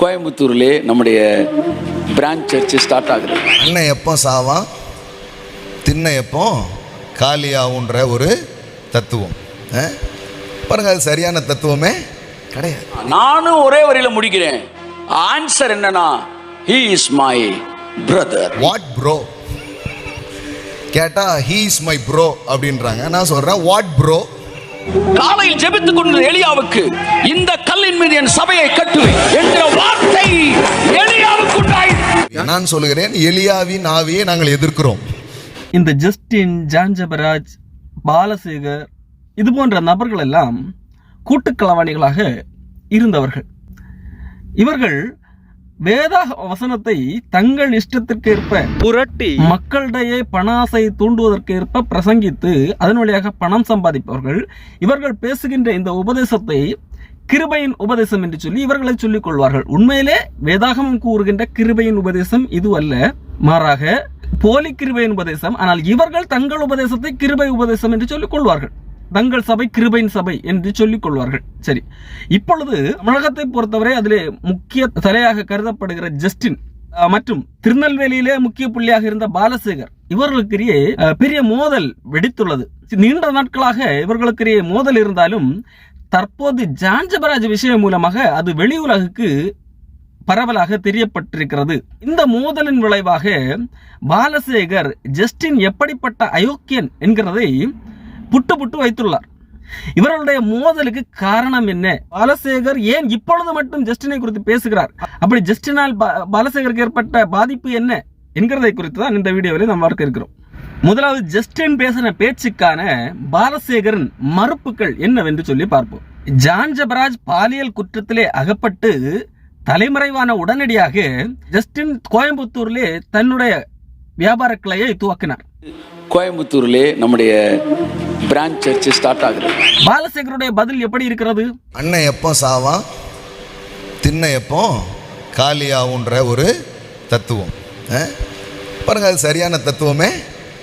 கோயம்புத்தூர்லே நம்முடைய branch search start ஆகுது. அண்ணன் எப்போ சாவான் திண்ணை எப்போ காலியாகுன்ற ஒரு தத்துவம்? பாருங்க அது சரியான தத்துவமே கிடையாது. நானும் ஒரே வரியில முடிக்கிறேன். ஆன்சர் என்னன்னா he is my brother what bro கேட்டா ஹீ இஸ் மை ப்ரோ அப்படின்றாங்க. நான் சொல்றேன் வாட் ப்ரோ காலையில் ஜெபித்துக் கொண்ட எலியாவுக்கு இந்த கல்லின் மீது என் சபையை கட்டுவேன் என்கிற வார்த்தை எலியாவுக்கு நான் சொல்லுகிறேன் எலியாவின் ஆவியை நாங்கள் எதிர்க்கிறோம். இந்த ஜஸ்டின் ஜான்ஜபராஜ் பாலசேகர் இது போன்ற நபர்கள் எல்லாம் கூட்டுக்களவாணிகளாக இருந்தவர்கள். இவர்கள் வேதா வசனத்தை தங்கள் இஷ்டத்திற்கேற்ப புரட்டி மக்களிடையே பணாசை தூண்டுவதற்கு ஏற்ப பிரசங்கித்து அதன் வழியாக பணம் சம்பாதிப்பவர்கள் இவர்கள் பேசுகின்ற இந்த உபதேசத்தை கிருபையின் உபதேசம் என்று சொல்லி இவர்களை சொல்லிக் கொள்வார்கள். உண்மையிலே வேதாகமம் கூறுகின்ற கிருபையின் உபதேசம் இது அல்ல. மாறாக போலி கிருபையின் உபதேசம் ஆனால் இவர்கள் தங்கள் உபதேசத்தை கிருபை உபதேசம் என்று சொல்லிக் கொள்வார்கள். தங்கள் சபை கிருபையின் சபை என்று சொல்லிக் கொள்வார்கள். சரி. இப்பொழுது தமிழகத்தை பொறுத்தவரை அதிலே முக்கிய தலையாக கருதப்படுகிற ஜஸ்டின் மற்றும் திருநெல்வேலியிலே முக்கிய புள்ளியாக இருந்த பாலசேகர் இவர்களுக்கிடையே பெரிய மோதல் வெடித்துள்ளது. நீண்ட நாட்களாக இவர்களுக்கிடையே மோதல் இருந்தாலும் தற்போது ஜான்ஜபராஜ் விஷயம் மூலமாக அது வெளி உலகுக்கு பரவலாக தெரியப்பட்டிருக்கிறது. இந்த மோதலின் விளைவாக பாலசேகர் ஜஸ்டின் எப்படிப்பட்ட அயோக்கியன் என்கிறதை புட்டு புட்டு வைத்துள்ளார். இவர்களுடைய மோதலுக்கு காரணம் என்ன? பாலசேகர் ஏன் இப்பொழுது மட்டும் ஜஸ்டினை குறித்து பேசுகிறார்? அப்படி ஜஸ்டினால் பா- பாலசேகருக்கு ஏற்பட்ட பாதிப்பு என்ன? என்கிறதை குறித்து தான் இந்த வீடியோவில் நாம் பார்க்க இருக்கிறோம். முதலாவது ஜஸ்டின் பேசின பேச்சுக்கான பாலசேகரின் மறுப்புகள் என்னவென்று சொல்லி பார்ப்போம். ஜான் ஜபராஜ் பாலியல் குற்றத்திலே அகப்பட்டு தலைமறைவான உடனடியாக ஜஸ்டின் கோயம்புத்தூரிலே தன்னுடைய வியாபார கிளையை துவக்கினார் கோயம்புத்தூர்லே நம்முடைய பிரான்ச் சர்ச் ஸ்டார்ட் ஆகுது. பாலசேகருடைய பதில் எப்படி இருக்கிறது? அண்ணன் எப்போ சாவான் திண்ணை எப்போ? காலியாகுன்ற ஒரு தத்துவம்? பாருங்க அது சரியான தத்துவமே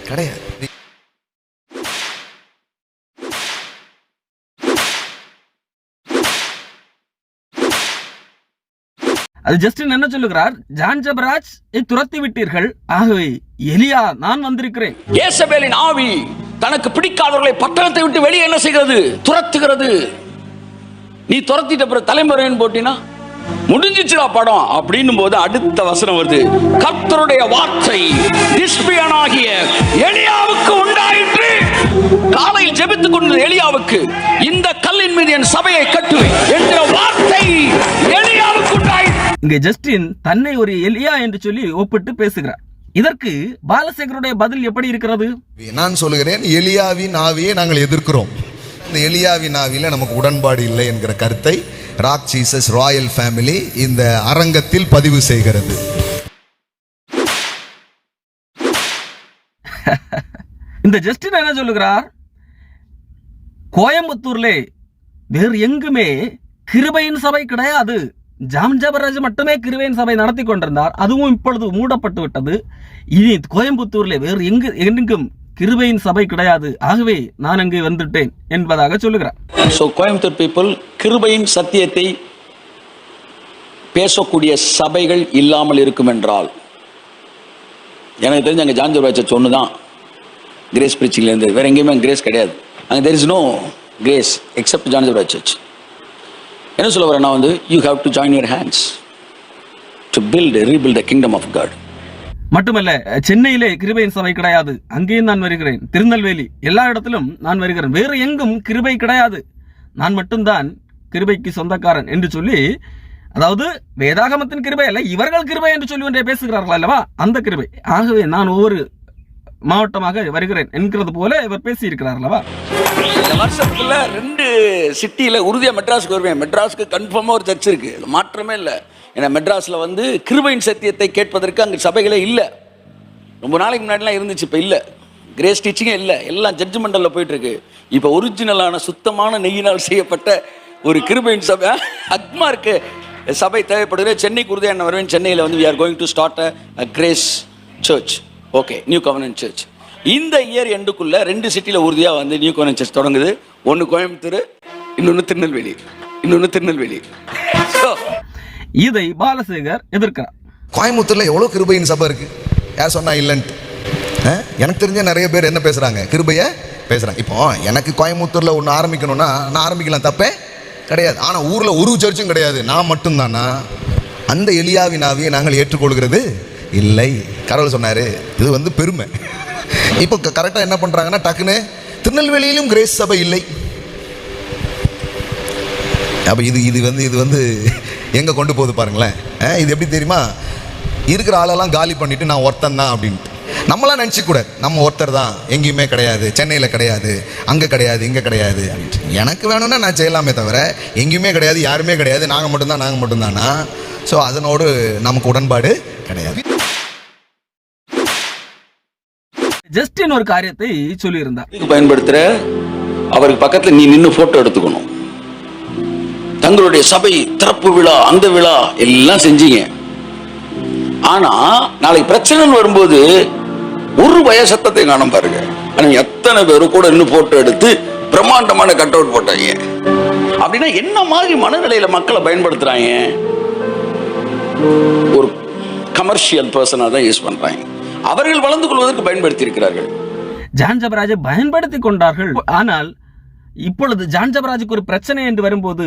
கிடையாது. அது ஜஸ்டின் என்ன சொல்லுகிறார்? ஜான் ஜபராஜ் துரத்தி விட்டீர்கள். ஆகவே எலியா நான் வந்திருக்கிறேன். ஏசபேலின் ஆவி தனக்கு பிடிக்காதவர்களை பட்டணத்தை விட்டு வெளியே என்ன செய்கிறது? துரத்துகிறது. நீ துரத்திட்ட பிறகு தலைமுறைன்னு போட்டினா? முடிஞ்சிச்சுடா படம் அப்படின்னும் போது அடுத்த வசனம் வருது. கர்த்தருடைய வார்த்தை திஸ்பியனாகிய எலியாவுக்கு உண்டாயிற்று. காலையில் ஜெபித்துக் கொண்ட எலியாவுக்கு இந்த கல்லின் மீது என் சபையை கட்டுவேன் என்ற வார்த்தை எலியாவுக்கு உண்டாயிற்று. இங்க ஜஸ்டின் தன்னை ஒரு எலியா என்று சொல்லி ஒப்பிட்டு பேசுகிறார். இதற்கு பாலசேகருடைய பதில் எப்படி இருக்கிறது? நான் சொல்லுகிறேன் எலியாவின் ஆவியை நாங்கள் எதிர்க்கிறோம். இந்த எலியாவின் ஆவியில நமக்கு உடன்பாடு இல்லை என்கிற கருத்தை ராக் ஜீசஸ் ராயல் ஃபேமிலி இந்த அரங்கத்தில் பதிவு செய்கிறது. இந்த ஜஸ்டின் என்ன சொல்லுகிறார்? கோயம்புத்தூர்லே வேறு எங்குமே கிருபையின் சபை கிடையாது. ஜாம் ஜபராஜ் மட்டுமே கிருபையின் சபை நடத்தி கொண்டிருந்தார். அதுவும் இப்பொழுது மூடப்பட்டு விட்டது. இனி கோயம்புத்தூரில் வேறு எங்கு எங்கும் கிருபையின் சபை கிடையாது. ஆகவே நான் அங்கு வந்துட்டேன் என்பதாக சொல்லுகிறார். ஸோ கோயம்புத்தூர் பீப்புள் கிருபையின் சத்தியத்தை பேசக்கூடிய சபைகள் இல்லாமல் இருக்கும் என்றால் எனக்கு தெரிஞ்ச அங்கே ஜான்ஜர் சர்ச் சொன்னு தான் கிரேஸ் இருந்து. வேற எங்கேயுமே கிரேஸ் கிடையாது. அங்கே there is no grace except ஜான்ஜர் church என்ன சொல்ல வரேன்னா நான் வந்து you have to join your hands to build rebuild the kingdom of God மட்டுமல்ல சென்னையிலே கிருபையின் சபை கிடையாது. அங்கேயும் நான் வருகிறேன். திருநெல்வேலி எல்லா இடத்திலும் நான் வருகிறேன். வேறு எங்கும் கிருபை கிடையாது. நான் மட்டும்தான் கிருபைக்கு சொந்தக்காரன் என்று சொல்லி அதாவது வேதாகமத்தின் கிருபை அல்ல இவர்கள் கிருபை என்று சொல்லி ஒன்றே பேசுகிறார்கள் அல்லவா? அந்த கிருபை. ஆகவே நான் ஒவ்வொரு மாவட்டமாக வருகிறேன் என்கிறது போல இவர் பேசியிருக்கிறார் அல்லவா இந்த வருஷத்துல ரெண்டு சிட்டியில உறுதியா மெட்ராஸுக்கு வருவேன். மெட்ராஸுக்கு கன்ஃபார்மா ஒரு சர்ச் இருக்கு. மாற்றமே இல்லை. ஏன்னா மெட்ராஸ்ல வந்து கிருபையின் சத்தியத்தை கேட்பதற்கு அங்கே சபைகளே இல்லை. ரொம்ப நாளைக்கு முன்னாடிலாம் இருந்துச்சு இப்போ இல்லை. கிரேஸ் டீச்சிங்கே இல்லை. எல்லாம் ஜட்ஜ்மெண்டலில் போயிட்டுருக்கு. இப்போ ஒரிஜினலான சுத்தமான நெய்யினால் செய்யப்பட்ட ஒரு கிருபையின் சபை அக்மா இருக்கு சபை தேவைப்படுகிற சென்னைக்கு உறுதியாக என்ன வருவேன். சென்னையில் வந்து we are going to start a grace church okay new covenant church இந்த இயர் எண்டுக்குள்ள ரெண்டு சிட்டியில் உறுதியாக வந்து நியூ கவர்னன்ட் சர்ச் தொடங்குது. ஒன்று கோயம்புத்தூர் இன்னொன்று திருநெல்வேலி. இன்னொன்று திருநெல்வேலி. இதை பாலசேகர் எதிர்க்கிறார். கோயம்புத்தூர்ல எவ்வளோ கிருபையின் சபை இருக்கு? யார் சொன்னா இல்லைன்ட்டு. ஆ? எனக்கு தெரிஞ்ச நிறைய பேர் என்ன பேசுறாங்க? கிருபைய பேசுறாங்க. இப்போ எனக்கு கோயம்புத்தூர்ல ஒன்று ஆரம்பிக்கணும்னா நான் ஆரம்பிக்கலாம். தப்பே கிடையாது. ஆனால் ஊரில் ஒரு சர்ச்சும் கிடையாது. நான் மட்டும்தானா? அந்த எளியாவின் ஆவியை நாங்கள் ஏற்றுக்கொள்கிறது இல்லை. கடவுள் சொன்னார் இது வந்து பெருமை. இப்போ கரெக்டாக என்ன பண்ணுறாங்கன்னா டக்குன்னு திருநெல்வேலியிலும் கிரேஸ் சபை இல்லை. அப்போ இது இது வந்து இது வந்து எங்கே கொண்டு போகுது பாருங்களேன். இது எப்படி தெரியுமா? இருக்கிற ஆளெல்லாம் காலி பண்ணிவிட்டு நான் ஒருத்தன் தான் அப்படின்ட்டு. நம்மளாம் நினச்சிக்கூடாது நம்ம ஒருத்தர் தான் எங்கேயுமே கிடையாது சென்னையில் கிடையாது அங்கே கிடையாது இங்கே கிடையாது அப்படின்ட்டு. எனக்கு வேணும்னா நான் செய்யலாமே தவிர எங்கேயுமே கிடையாது யாருமே கிடையாது நாங்கள் மட்டும்தான் நாங்கள் மட்டும்தானா? ஸோ அதனோடு நமக்கு உடன்பாடு கிடையாது. ஜஸ்டின் ஒரு காரியத்தை சொல்லியிருந்தார். பயன்படுத்துற அவருக்கு பக்கத்துல நீ நின்னு போட்டோ எடுத்துக்கணும். தங்களுடைய சபை திறப்பு விழா அந்த விழா எல்லாம் செஞ்சீங்க. ஆனா நாளைக்கு பிரச்சனைன்னு வரும்போது ஒரு பய சத்தத்தை காணும் பாருங்க. ஆனா எத்தனை பேரும் கூட இன்னும் போட்டோ எடுத்து பிரம்மாண்டமான கட் அவுட் போட்டாங்க. அப்படின்னா என்ன மாதிரி மனநிலையில மக்களை பயன்படுத்துறாங்க? ஒரு கமர்ஷியல் பர்சனாக தான் யூஸ் பண்றாங்க. அவர்கள் வளர்ந்து கொள்வதற்கு பயன்படுத்தி இருக்கிறார்கள் ஜான் ஜபராஜை பயன்படுத்தி கொண்டார்கள். ஆனால் இப்பொழுது ஜான் ஜபராஜுக்கு ஒரு பிரச்சனை என்று வரும்போது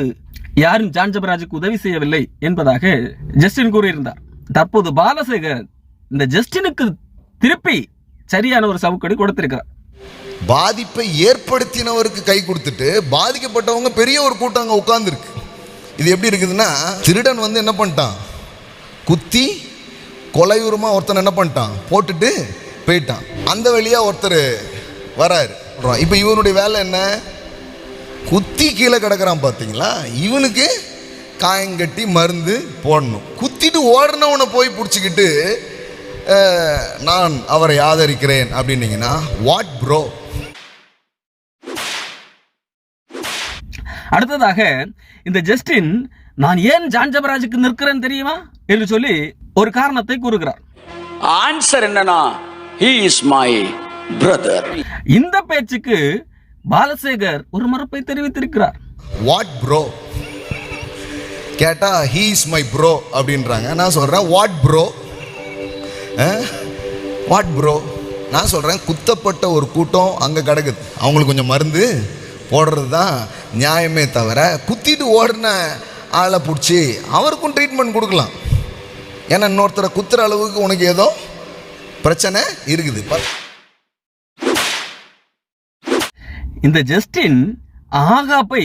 யாரும் ஜான் ஜபராஜுக்கு உதவி செய்யவில்லை என்பதாக ஜஸ்டின் கூறியிருந்தார். தற்போது பாலசேகர் இந்த ஜஸ்டினுக்கு திருப்பி சரியான ஒரு சவுக்கடி கொடுத்திருக்கிறார். பாதிப்பை ஏற்படுத்தினவருக்கு கை கொடுத்துட்டு பாதிக்கப்பட்டவங்க பெரிய ஒரு கூட்டம் அங்கே உட்கார்ந்துருக்கு. இது எப்படி இருக்குதுன்னா திருடன் வந்து என்ன பண்ணிட்டான்? குத்தி கொலையுரமாக ஒருத்தன் என்ன பண்ணிட்டான்? போட்டுட்டு போயிட்டான். அந்த வழியாக ஒருத்தர் வராரு. இப்போ இவனுடைய வேலை என்ன? குத்தி கீழே கிடக்குறான் பார்த்தீங்களா இவனுக்கு காயங்கட்டி மருந்து போடணும். குத்திட்டு ஓடினவனை போய் பிடிச்சிக்கிட்டு நான் அவரை ஆதரிக்கிறேன் அப்படின்னீங்கன்னா வாட் ப்ரோ அடுத்ததாக இந்த ஜஸ்டின் நான் ஏன் ஜான் ஜபராஜுக்கு தெரியுமா? என்று சொல்லி ஒரு காரணத்தை கூறுகிறார். ஆன்சர் என்னன்னா ஹி இஸ் மை பிரதர் இந்த பேச்சுக்கு பாலசேகர் ஒரு மறுப்பை தெரிவித்திருக்கிறார். வாட் ப்ரோ கேட்டா ஹீ இஸ் மை ப்ரோ அப்படின்றாங்க. நான் சொல்கிறேன் வாட் ப்ரோ வாட் ப்ரோ நான் சொல்கிறேன் குத்தப்பட்ட ஒரு கூட்டம் அங்கே கிடக்குது. அவங்களுக்கு கொஞ்சம் மருந்து போடுறது தான் நியாயமே தவிர குத்திட்டு ஓடின ஆளை பிடிச்சி அவருக்கும் ட்ரீட்மெண்ட் கொடுக்கலாம். ஏன்னா இன்னொருத்தரை குத்துற அளவுக்கு உனக்கு ஏதோ பிரச்சனை இருக்குது. இந்த ஜஸ்டின் ஆகாப்பை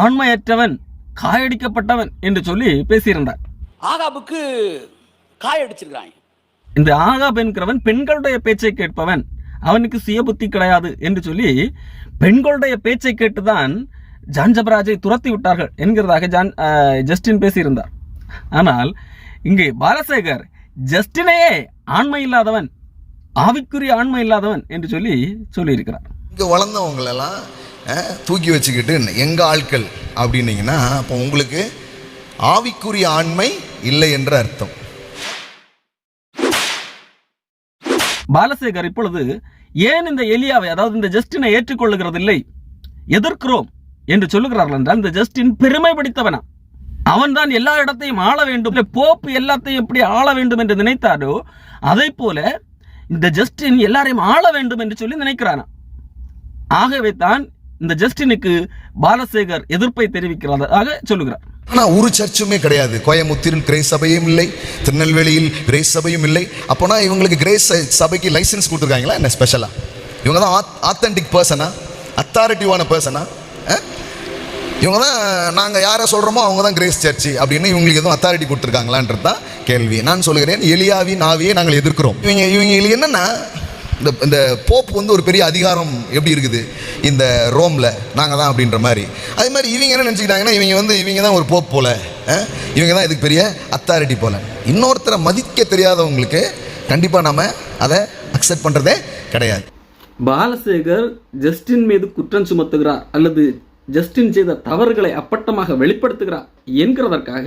ஆண்மையற்றவன் காயடிக்கப்பட்டவன் என்று சொல்லி பேசியிருந்தார். ஆகாபுக்கு காயடிச்சிருக்காங்க இந்த ஆகாப் என்கிறவன் பெண்களுடைய பேச்சை கேட்பவன் அவனுக்கு சுய புத்தி கிடையாது என்று சொல்லி பெண்களுடைய பேச்சை கேட்டுதான் ஜான் ஜபராஜை துரத்தி விட்டார்கள் என்கிறதாக ஜான் அஹ், ஜஸ்டின் பேசியிருந்தார். ஆனால் இங்கே பாலசேகர் ஜஸ்டினையே ஆண்மை இல்லாதவன் ஆவிக்குரிய ஆண்மை இல்லாதவன் என்று சொல்லி சொல்லியிருக்கிறார். இங்கே வளர்ந்தவங்களெல்லாம் தூக்கி வச்சுக்கிட்டு எங்கள் ஆட்கள்? அப்படின்னீங்கன்னா அப்போ உங்களுக்கு ஆவிக்குரிய ஆண்மை இல்லை என்று அர்த்தம். பாலசேகர் இப்பொழுது ஏன் இந்த எலியாவை அதாவது இந்த ஜஸ்டினை ஏற்றுக்கொள்ளுகிறதில்லை? எதிர்க்கிறோம் என்று சொல்லுகிறார்கள் என்றால் இந்த ஜஸ்டின் பெருமை பிடித்தவனா? அவன்தான் எல்லா இடத்தையும் ஆள வேண்டும். போப்பு எல்லாத்தையும் எப்படி ஆள வேண்டும் என்று நினைத்தாரோ அதை போல இந்த ஜஸ்டின் எல்லாரையும் ஆள வேண்டும் என்று சொல்லி நினைக்கிறானா ஆகவே தான் இந்த ஜஸ்டினுக்கு பாலசேகர் எதிர்ப்பை தெரிவிக்கிறதாக சொல்லுகிறார். ஆனால் ஒரு சர்ச்சுமே கிடையாது. கோயமுத்தூரில் கிரேஸ் சபையும் இல்லை திருநெல்வேலியில் கிரேஸ் சபையும் இல்லை. அப்போனா இவங்களுக்கு கிரேஸ் சபைக்கு லைசன்ஸ் கொடுத்துருக்காங்களா? என்ன ஸ்பெஷலாக இவங்க தான் ஆத் ஆத்தென்டிக் பர்சனா அத்தாரிட்டிவான பர்சனா இவங்க தான் நாங்கள் யாரை சொல்கிறோமோ அவங்க தான் கிரேஸ் சர்ச்சு அப்படின்னு இவங்களுக்கு எதுவும் அத்தாரிட்டி கொடுத்துருக்காங்களான்றது தான் கேள்வி. நான் சொல்லுகிறேன் எலியாவின் ஆவியை நாங்கள் எதிர்க்கிறோம். இவங்க இவங்களுக்கு என்னென்னா இந்த இந்த போப் வந்து ஒரு பெரிய அதிகாரம் எப்படி இருக்குது? இந்த ரோமில் நாங்கள் தான் அப்படின்ற மாதிரி. அதே மாதிரி இவங்க என்ன நினச்சிக்கிட்டாங்கன்னா இவங்க வந்து இவங்க தான் ஒரு போப் போல இவங்க தான் இதுக்கு பெரிய அத்தாரிட்டி போல. இன்னொருத்தரை மதிக்க தெரியாதவங்களுக்கு கண்டிப்பாக நம்ம அதை அக்செப்ட் பண்ணுறதே கிடையாது. பாலசேகர் ஜஸ்டின் மீது குற்றம் சுமத்துகிறார் அல்லது ஜஸ்டின் செய்த தவறுகளை அப்பட்டமாக வெளிப்படுத்துகிறார் என்கிறதற்காக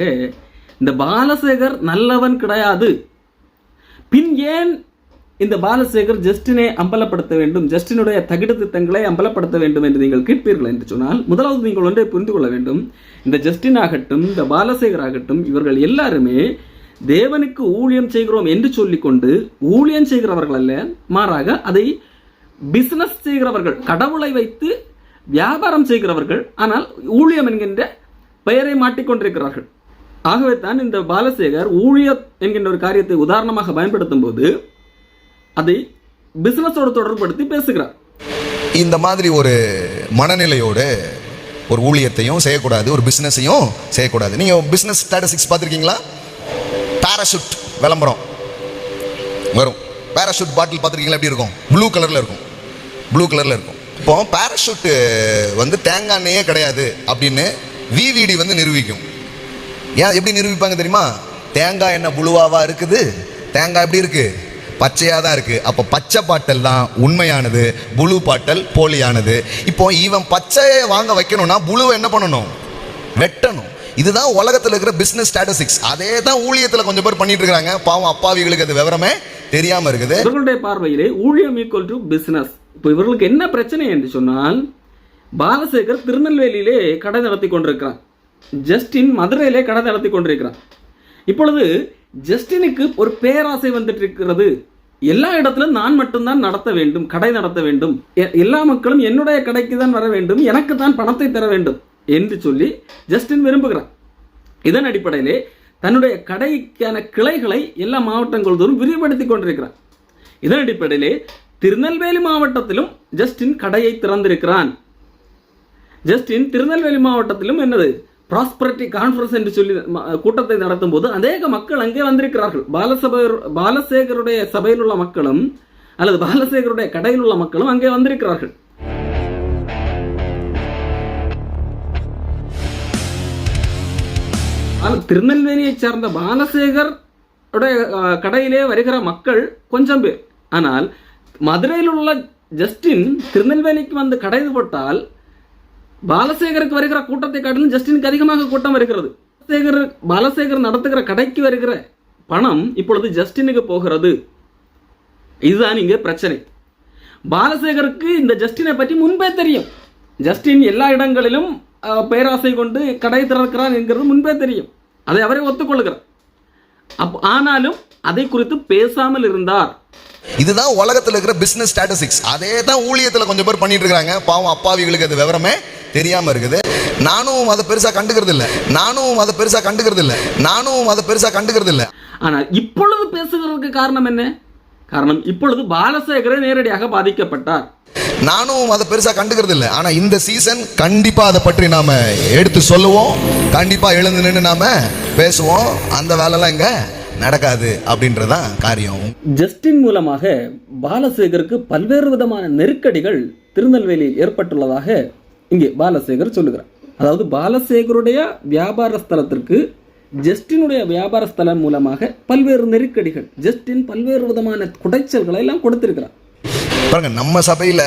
இந்த பாலசேகர் நல்லவன் கிடையாது. பின் ஏன் இந்த பாலசேகர் ஜஸ்டினை அம்பலப்படுத்த வேண்டும்? ஜஸ்டினுடைய தகுடு திட்டங்களை அம்பலப்படுத்த வேண்டும் என்று நீங்கள் கேட்பீர்கள் என்று சொன்னால் முதலாவது நீங்கள் ஒன்றை புரிந்து கொள்ள வேண்டும். இந்த ஜஸ்டின் ஆகட்டும் இந்த பாலசேகர் ஆகட்டும் இவர்கள் எல்லாருமே தேவனுக்கு ஊழியம் செய்கிறோம் என்று சொல்லிக்கொண்டு ஊழியம் செய்கிறவர்கள் அல்ல மாறாக அதை பிசினஸ் செய்கிறவர்கள் கடவுளை வைத்து வியாபாரம் செய்கிறவர்கள் ஆனால் ஊழியம் என்கின்ற பெயரை மாட்டிக்கொண்டிருக்கிறார்கள் ஆகவே தான் இந்த பாலசேகர் ஊழிய என்கின்ற ஒரு காரியத்தை உதாரணமாக பயன்படுத்தும் போது அதை பிசினஸோடு தொடர்புபடுத்தி பேசுகிறார். இந்த மாதிரி ஒரு மனநிலையோடு ஒரு ஊழியத்தையும் செய்யக்கூடாது ஒரு பிஸ்னஸையும் செய்யக்கூடாது. நீங்கள் பிஸ்னஸ் ஸ்டாட்டஸ்டிக்ஸ் பார்த்துருக்கீங்களா? பேராஷூட் விளம்பரம். வரும். பேராஷூட் பாட்டில் பார்த்துருக்கீங்களா? எப்படி இருக்கும்? ப்ளூ கலரில் இருக்கும். ப்ளூ கலரில் இருக்கும். இப்போ பேராஷூட்டு வந்து தேங்காய் எண்ணெயே கிடையாது அப்படின்னு விவிடி வந்து நிரூபிக்கும். ஏன் எப்படி நிரூபிப்பாங்க தெரியுமா? தேங்காய் எண்ணெய் புழுவாவாக இருக்குது? தேங்காய் எப்படி இருக்குது பச்சையாக தான் இருக்குது அப்போ பச்சை பாட்டல் தான் உண்மையானது புழு பாட்டல் போலியானது. இப்போ இவன் பச்சையை வாங்க வைக்கணும்னா புழுவை என்ன பண்ணணும்? வெட்டணும். இதுதான் உலகத்தில் இருக்கிற பிஸ்னஸ் ஸ்டாட்டிஸ்டிக்ஸ் அதே தான் ஊழியத்தில் கொஞ்சம் பேர் பண்ணிட்டு இருக்காங்க. பாவம் அப்பாவிகளுக்கு அது விவரமே தெரியாமல் இருக்குது. பார்வையிலே ஊழியம் ஈக்குவல் டு பிஸ்னஸ் இப்போ இவர்களுக்கு என்ன பிரச்சனை என்று சொன்னால் பாலசேகர் திருநெல்வேலியிலே கடை நடத்தி கொண்டிருக்கிறான் ஜஸ்டின் மதுரையிலே கடை நடத்தி கொண்டிருக்கிறான் இப்பொழுது ஜஸ்டினுக்கு ஒரு பேராசை வந்துட்டு இருக்கிறது எல்லா இடத்திலும் நான் மட்டும்தான் நடத்த வேண்டும் கடை நடத்த வேண்டும். எ- எல்லா மக்களும் என்னுடைய கடைக்கு தான் வர வேண்டும் எனக்கு தான் பணத்தை தர வேண்டும் என்று சொல்லி ஜஸ்டின் விரும்புகிறான் இதன் அடிப்படையிலே தன்னுடைய கடைக்கான கிளைகளை எல்லா மாவட்டங்கள் தோறும் விரிவுபடுத்தி கொண்டிருக்கிறான் இதன் அடிப்படையிலே திருநெல்வேலி மாவட்டத்திலும் ஜஸ்டின் கடையை திறந்திருக்கிறான். ஜஸ்டின் திருநெல்வேலி மாவட்டத்திலும் என்னது? ப்ராஸ்பரிட்டி கான்ஃபரன்ஸ் என்று சொல்லி கூட்டத்தை நடத்தும் போது அநேக மக்கள் அங்கே வந்திருக்கிறார்கள். பாலசபை பாலசேகருடைய சபையில் உள்ள மக்களும் அல்லது பாலசேகருடைய கடையில் உள்ள மக்களும் அங்கே வந்திருக்கிறார்கள். ஆனால் திருநெல்வேலியை சார்ந்த பாலசேகர் கடையிலே வருகிற மக்கள் கொஞ்சம் பேர். ஆனால் மதுரையில் உள்ள ஜஸ்டின் திருநெல்வேலிக்கு வந்து கடை போட்டால் பாலசேகருக்கு வருகிற கூட்டத்தை காட்டிலும் ஜஸ்டினுக்கு அதிகமாக கூட்டம் வருகிறது. பாலசேகர் பாலசேகர் நடத்துகிற கடைக்கு வருகிற பணம் இப்பொழுது ஜஸ்டினுக்கு போகிறது. இதுதான் இங்கே பிரச்சனை. பாலசேகருக்கு இந்த ஜஸ்டினை பற்றி முன்பே தெரியும். ஜஸ்டின் எல்லா இடங்களிலும் பேராசை கொண்டு கடை திறக்கிறான் என்கிறது முன்பே தெரியும். அதை அவரே ஒத்துக்கொள்கிறார். அப் ஆனாலும் அதை குறித்து பேசாமல் இருந்தார். இதுதான் உலகத்தில் இருக்கிற பிஸ்னஸ் ஸ்டாட்டிஸ்டிக்ஸ் அதே தான் ஊழியத்தில் கொஞ்சம் பேர் பண்ணிட்டு இருக்காங்க பாவம் அப்பாவிகளுக்கு அது விவரமே தெரியாமல் இருக்குது. நானும் அதை பெருசாக கண்டுக்கிறது இல்லை நானும் அதை பெருசாக கண்டுக்கிறது இல்லை நானும் அதை பெருசாக கண்டுக்கிறது இல்லை ஆனால் இப்பொழுது பேசுகிறதுக்கு காரணம் என்ன? காரணம் இப்பொழுது பாலசேகரே நேரடியாக பாதிக்கப்பட்டார். நானும் அதை பெருசாக கண்டுக்கிறது இல்லை ஆனால் இந்த சீசன் கண்டிப்பாக அதை பற்றி நாம் எடுத்து சொல்லுவோம். கண்டிப்பாக எழுந்து நின்று நாம் பேசுவோம். அந்த வேலைலாம் இங்கே நடக்காது அப்படின்றதான் காரியம். ஜஸ்டின் மூலமாக பாலசேகருக்கு பல்வேறு விதமான நெருக்கடிகள் திருநெல்வேலியில் ஏற்பட்டுள்ளதாக இங்கே பாலசேகர் சொல்லுகிறார். அதாவது பாலசேகருடைய வியாபார ஸ்தலத்திற்கு ஜஸ்டினுடைய வியாபார ஸ்தலம் மூலமாக பல்வேறு நெருக்கடிகள் ஜஸ்டின் பல்வேறு விதமான குடைச்சல்களை எல்லாம் கொடுத்திருக்கிறார். பாருங்க நம்ம சபையில்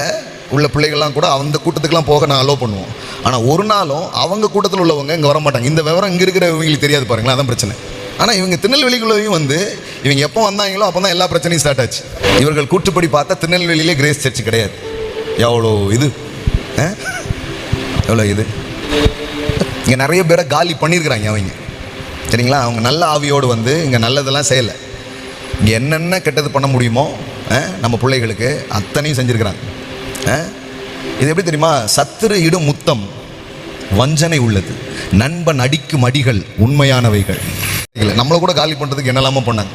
உள்ள பிள்ளைகள்லாம் கூட அந்த கூட்டத்துக்குலாம் போக நான் அலோவ் பண்ணுவோம். ஆனால் ஒரு நாளும் அவங்க கூட்டத்தில் உள்ளவங்க இங்கே வர மாட்டாங்க இந்த விவரம் இங்கே இருக்கிறவங்களுக்கு தெரியாது பாருங்களேன் அதான் பிரச்சனை. ஆனால் இவங்க திருநெல்வேலிக்குள்ளேயும் வந்து இவங்க எப்போ வந்தாங்களோ அப்போ தான் எல்லா பிரச்சனையும் ஸ்டார்ட் ஆச்சு. இவர்கள் கூற்றுப்படி பார்த்தா திருநெல்வேலியிலே கிரேஸ் சர்ச் கிடையாது. எவ்வளோ இது? ஆ? எவ்வளோ இது? இங்கே நிறைய பேரை காலி பண்ணியிருக்கிறாங்க அவங்க. சரிங்களா? அவங்க நல்ல ஆவியோடு வந்து இங்கே நல்லதெல்லாம் செய்யலை. இங்கே என்னென்ன கெட்டது பண்ண முடியுமோ நம்ம பிள்ளைகளுக்கு அத்தனையும் செஞ்சுருக்கிறாங்க. இது எப்படி தெரியுமா? சத்துரு இடும் முத்தம் வஞ்சனை உள்ளது. நண்பன் அடிக்கும் அடிகள் உண்மையானவைகள். கிடைக்கல நம்மளை கூட காலி பண்ணுறதுக்கு என்னெல்லாமோ பண்ணாங்க.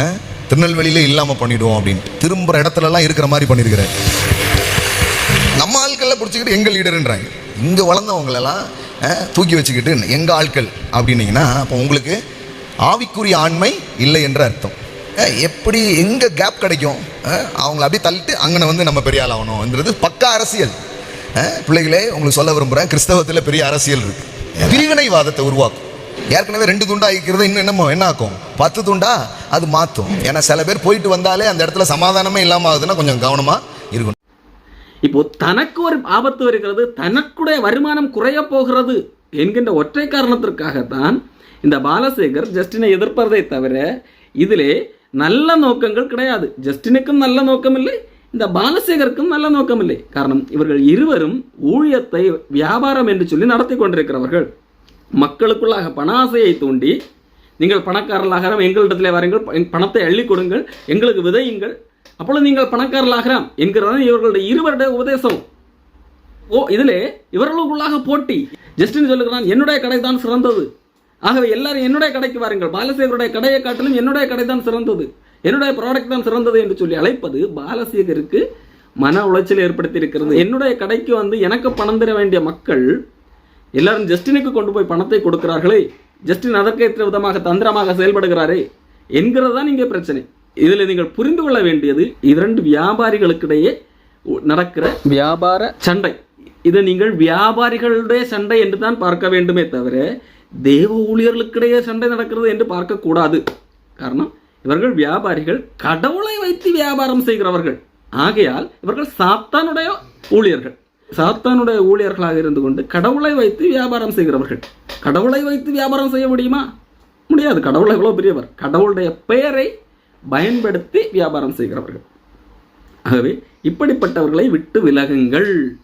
அஹ், திருநெல்வேலியிலே இல்லாமல் பண்ணிடுவோம் அப்படின்ட்டு. திரும்புகிற இடத்துலலாம் இருக்கிற மாதிரி பண்ணியிருக்கிறேன் நம்ம ஆட்களை பிடிச்சிக்கிட்டு எங்கள் லீடருன்றாங்க. இங்கே வளர்ந்தவங்களெல்லாம் தூக்கி வச்சுக்கிட்டு எங்கள் ஆட்கள்? அப்படின்னீங்கன்னா அப்போ உங்களுக்கு ஆவிக்குரிய ஆண்மை இல்லை என்ற அர்த்தம். எப்படி எங்கே கேப் கிடைக்கும்? அவங்கள அப்படியே தள்ளிட்டு அங்கனை வந்து நம்ம பெரிய ஆள் ஆகணும்ன்றது பக்கா அரசியல். பிள்ளைகளே உங்களுக்கு சொல்ல விரும்புகிறேன் கிறிஸ்தவத்தில் பெரிய அரசியல் இருக்கு. பிரிவினைவாதத்தை உருவாக்கும். ஏற்கனவே ரெண்டு துண்டா இருக்கிறது இன்னும் என்னமோ என்ன ஆகும் பத்து துண்டா? அது மாற்றும் ஏன்னா சில பேர் போயிட்டு வந்தாலே அந்த இடத்துல சமாதானமே இல்லாமல் ஆகுதுன்னா கொஞ்சம் கவனமாக இருக்கணும். இப்போ தனக்கு ஒரு ஆபத்து வருகிறது தனக்குடைய வருமானம் குறைய போகிறது என்கின்ற ஒற்றை காரணத்திற்காகத்தான் இந்த பாலசேகர் ஜஸ்டினை எதிர்ப்பதை தவிர இதிலே நல்ல நோக்கங்கள் கிடையாது. ஜஸ்டினுக்கும் நல்ல நோக்கம் இல்லை இந்த பாலசேகருக்கும் நல்ல நோக்கம் இல்லை காரணம் இவர்கள் இருவரும் ஊழியத்தை வியாபாரம் என்று சொல்லி நடத்தி கொண்டிருக்கிறவர்கள். மக்களுக்குள்ளாக பண ஆசையை தூண்டி நீங்கள் பணக்காரர்களாகிறோம் எங்களிடத்திலே வாருங்கள் பணத்தை அள்ளி கொடுங்கள் எங்களுக்கு விதையுங்கள். அப்பொழுது நீங்கள் பணக்காரர்களாகலாம் என்கிறதான் இவர்களுடைய இருவருடைய உபதேசம். ஓ இதில் இவர்களுக்குள்ளாக போட்டி. ஜஸ்டின் சொல்லுகிறான் என்னுடைய கடை தான் சிறந்தது. ஆகவே எல்லாரும் என்னுடைய கடைக்கு வாருங்கள். பாலசேகருடைய கடையை காட்டிலும் என்னுடைய கடை தான் சிறந்தது. என்னுடைய ப்ராடக்ட் தான் சிறந்தது என்று சொல்லி அழைப்பது பாலசேகருக்கு மன உளைச்சல் ஏற்படுத்தி இருக்கிறது என்னுடைய கடைக்கு வந்து எனக்கு பணம் தர வேண்டிய மக்கள் எல்லாரும் ஜஸ்டினுக்கு கொண்டு போய் பணத்தை கொடுக்கிறார்களே. ஜஸ்டின் அதற்கேற்ற விதமாக தந்திரமாக செயல்படுகிறாரே. என்கிறது தான் இங்கே பிரச்சனை. இதில் நீங்கள் புரிந்து கொள்ள வேண்டியது இரண்டு வியாபாரிகளுக்கிடையே நடக்கிற வியாபார சண்டை. இதை நீங்கள் வியாபாரிகளுடைய சண்டை என்று தான் பார்க்க வேண்டுமே தவிர தேவ ஊழியர்களுக்கிடையே சண்டை நடக்கிறது என்று பார்க்கக்கூடாது. காரணம் இவர்கள் வியாபாரிகள் கடவுளை வைத்து வியாபாரம் செய்கிறவர்கள். ஆகையால் இவர்கள் சாத்தானுடைய ஊழியர்கள். சாத்தானுடைய ஊழியர்களாக இருந்து கொண்டு கடவுளை வைத்து வியாபாரம் செய்கிறவர்கள். கடவுளை வைத்து வியாபாரம் செய்ய முடியுமா? முடியாது. கடவுள் எவ்வளோ பெரியவர்? கடவுளுடைய பெயரை பயன்படுத்தி வியாபாரம் செய்கிறவர்கள். ஆகவே இப்படிப்பட்டவர்களை விட்டு விலகுங்கள்.